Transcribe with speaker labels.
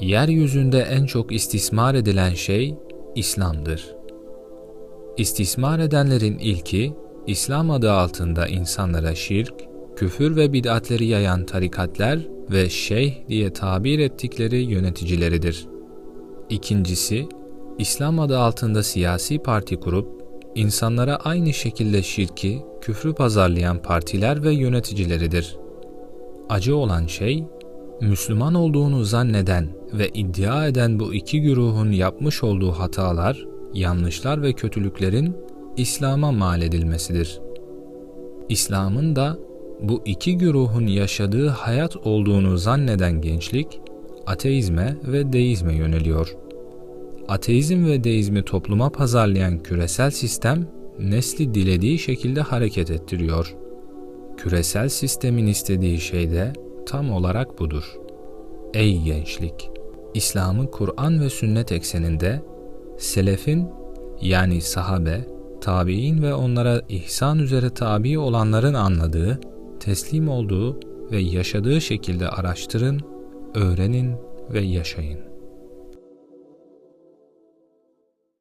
Speaker 1: Yeryüzünde en çok istismar edilen şey İslam'dır. İstismar edenlerin ilki, İslam adı altında insanlara şirk, küfür ve bid'atleri yayan tarikatler ve şeyh diye tabir ettikleri yöneticileridir. İkincisi, İslam adı altında siyasi parti kurup, insanlara aynı şekilde şirki, küfrü pazarlayan partiler ve yöneticileridir. Acı olan şey, Müslüman olduğunu zanneden ve iddia eden bu iki güruhun yapmış olduğu hatalar, yanlışlar ve kötülüklerin İslam'a mal edilmesidir. İslam'ın da bu iki güruhun yaşadığı hayat olduğunu zanneden gençlik, ateizme ve deizme yöneliyor. Ateizm ve deizmi topluma pazarlayan küresel sistem, nesli dilediği şekilde hareket ettiriyor. Küresel sistemin istediği şey de tam olarak budur. Ey gençlik! İslam'ı Kur'an ve sünnet ekseninde selefin yani sahabe, tabi'in ve onlara ihsan üzere tabi olanların anladığı, teslim olduğu ve yaşadığı şekilde araştırın, öğrenin ve yaşayın.